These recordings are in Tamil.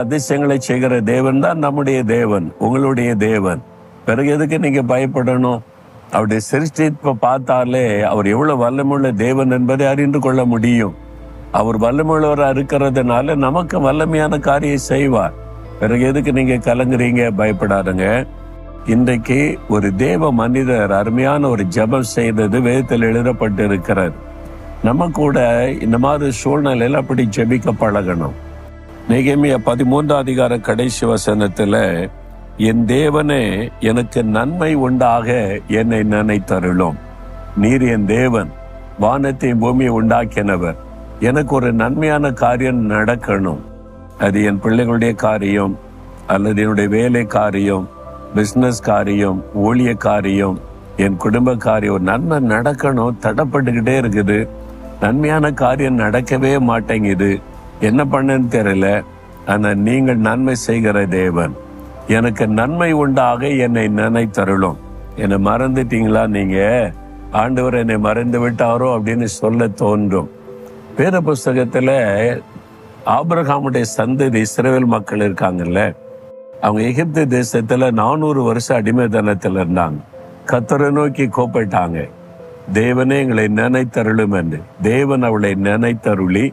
அதிசயங்களை செய்கிற தேவன் தான் நம்முடைய தேவன் உங்களுடைய தேவன். பிறகு எதுக்கு நீங்க பயப்படணும்? அவருடைய சிருஷ்டிப்பை பார்த்தாலே அவர் எவ்வளவு வல்லமுள்ள தேவன் என்பதை அறிந்து கொள்ள முடியும். அவர் வல்லமுள்ளவராக இருக்கிறதுனால நமக்கு வல்லமையான காரியம் செய்வார். பிறகு எதுக்கு நீங்க கலங்குறீங்க? பயப்படாதுங்க. இன்றைக்கு ஒரு தேவ மனிதர் அருமையான ஒரு ஜெபம் செய்தது வேதத்தில் எழுதப்பட்டு இருக்கிறார் நம்ம கூட இந்த மாதிரி சூழ்நிலையில அப்படி ஜெபிக்க பழகணும். நெகமிய பதிமூன்றாம் அதிகார கடைசி வசனத்துல என் தேவனே எனக்கு நன்மை உண்டாக என்னை நினைத்தருளும். நீர் என் தேவன் வானத்தை பூமியை உண்டாக்கினவர். எனக்கு ஒரு நன்மையான காரியம் நடக்கணும். அது என் பிள்ளைகளுடைய காரியம் அல்லது என்னுடைய வேலை காரியம் பிசினஸ் காரியம் ஊழிய காரியம் என் குடும்ப காரியம். ஒரு நன்மை நடக்கணும் தடப்பட்டுக்கிட்டே இருக்குது. நன்மையான காரியம் நடக்கவே மாட்டேங்குது. என்ன பண்ணுன்னு தெரியல. ஆனால் நீங்கள் நன்மை செய்கிற தேவன். எனக்கு நன்மை உண்டாக என்னை நினைத்தருளும். என்னை மறந்துட்டீங்களா நீங்க? ஆண்டவர் என்னை மறந்து விட்டாரோ அப்படின்னு சொல்ல தோன்றும். வேத புஸ்தகத்துல ஆபிரகாமுடைய சந்ததி இஸ்ரேல் மக்கள் இருக்காங்கல்ல? அவங்க எகிப்து தேசத்துல நானூறு வருஷம் அடிமைத்தனத்துல இருந்தாங்க. கத்தரை நோக்கி கோப்பிட்டாங்க. தேவனே எங்களை நினைத்தருளும் என்று. தேவன் அவளை நினைத்தருளி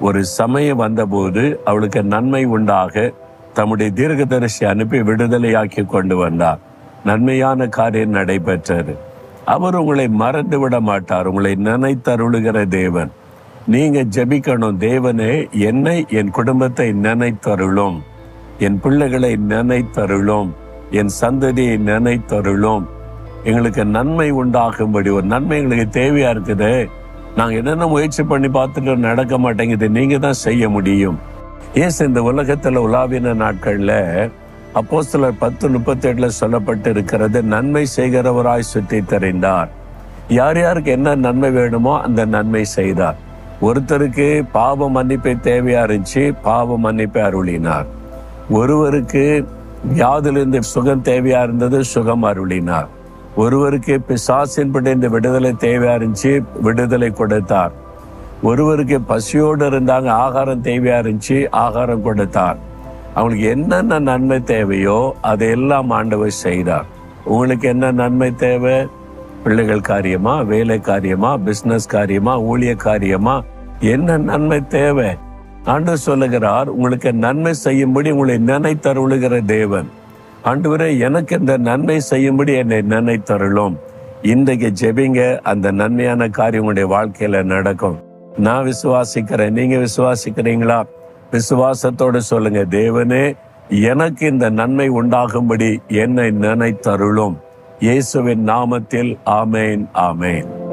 ஒரு சமயம் வந்தபோது அவளுக்கு நன்மை உண்டாக தம்முடைய தீர்க்கதரிசி அனுப்பி விடுதலையாக்கி கொண்டு வந்தார். நன்மையான காரியம் நடைபெற்றது. அவர் உங்களை மறந்து விட மாட்டார். உங்களை நினைத்தருளுகிற தேவன். நீங்க ஜெபிக்கணும். தேவனே என்னை என் குடும்பத்தை நினைத்தருளும். என் பிள்ளைகளை நினைத்தருளும். என் சந்ததியை நினைத்தருளும். எங்களுக்கு நன்மை உண்டாகும்படி ஒரு நன்மை எங்களுக்கு தேவையா இருக்குது? நாங்கள் என்னென்ன முயற்சி பண்ணி பார்த்துட்டு நடக்க மாட்டேங்குது நீங்க தான் செய்ய முடியும். ஏசு இந்த உலகத்துல உலாவின நாட்கள்ல அப்போ சிலர் பத்து முப்பத்தி எட்டுல சொல்லப்பட்டு இருக்கிறது நன்மை செய்கிறவராய் சுற்றி தெரிந்தார் யார் யாருக்கு என்ன நன்மை வேணுமோ அந்த நன்மை செய்தார். ஒருத்தருக்கு பாவ மன்னிப்பை தேவையா இருந்துச்சு பாவ மன்னிப்பை அருளினார். ஒருவருக்கு வியாதிலிருந்து சுகம் தேவையா இருந்தது சுகம் அருளினார். ஒருவருக்கு பிசாசின்படி இந்த விடுதலை தேவையா இருந்துச்சு விடுதலை கொடுத்தார். ஒருவருக்கு பசியோடு இருந்தாங்க ஆகாரம் தேவையா இருந்துச்சு ஆகாரம் கொடுத்தார். அவங்களுக்கு என்னென்ன நன்மை தேவையோ அதையெல்லாம் ஆண்டவர் செய்தார். உங்களுக்கு என்ன நன்மை தேவை? பிள்ளைகள் காரியமா வேலை காரியமா பிசினஸ் காரியமா ஊழிய காரியமா? என்ன நன்மை தேவை? ஆண்டு சொல்லுகிறார் உங்களுக்கு நன்மை செய்யும்படி உங்களை நினைத்தருளுகிற தேவன். ஆண்டவரே எனக்கு இந்த நன்மை செய்யும்படி என்னை நினைத்தருளும். இன்றைக்கு ஜெபிங்க அந்த நன்மையான காரியம் உங்களுடைய வாழ்க்கையில நடக்கும். நான் விசுவாசிக்கிறேன். நீங்க விசுவாசிக்கிறீங்களா? விசுவாசத்தோடு சொல்லுங்க தேவனே எனக்கு இந்த நன்மை உண்டாகும்படி என்னை நினைத்தருளும். இயேசுவின் நாமத்தில் ஆமேன் ஆமேன்.